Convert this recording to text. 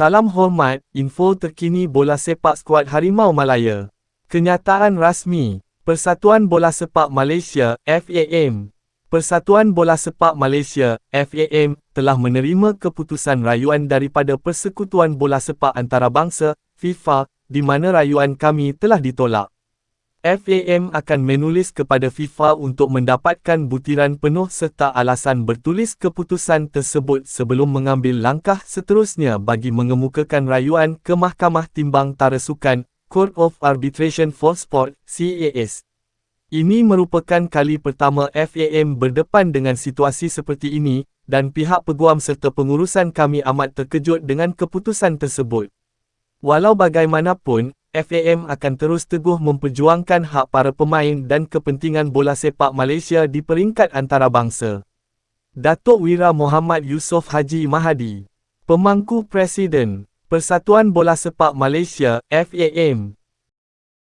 Salam hormat, info terkini bola sepak skuad Harimau Malaya. Kenyataan rasmi, Persatuan Bola Sepak Malaysia, FAM. Persatuan Bola Sepak Malaysia, FAM, telah menerima keputusan rayuan daripada Persekutuan Bola Sepak Antarabangsa, FIFA, di mana rayuan kami telah ditolak. FAM akan menulis kepada FIFA untuk mendapatkan butiran penuh serta alasan bertulis keputusan tersebut sebelum mengambil langkah seterusnya bagi mengemukakan rayuan ke Mahkamah Timbang Tarasukan, Court of Arbitration for Sport, CAS. Ini merupakan kali pertama FAM berdepan dengan situasi seperti ini, dan pihak peguam serta pengurusan kami amat terkejut dengan keputusan tersebut. Walau bagaimanapun, FAM akan terus teguh memperjuangkan hak para pemain dan kepentingan bola sepak Malaysia di peringkat antarabangsa. Datuk Wira Muhammad Yusof Haji Mahadi, Pemangku Presiden, Persatuan Bola Sepak Malaysia, FAM,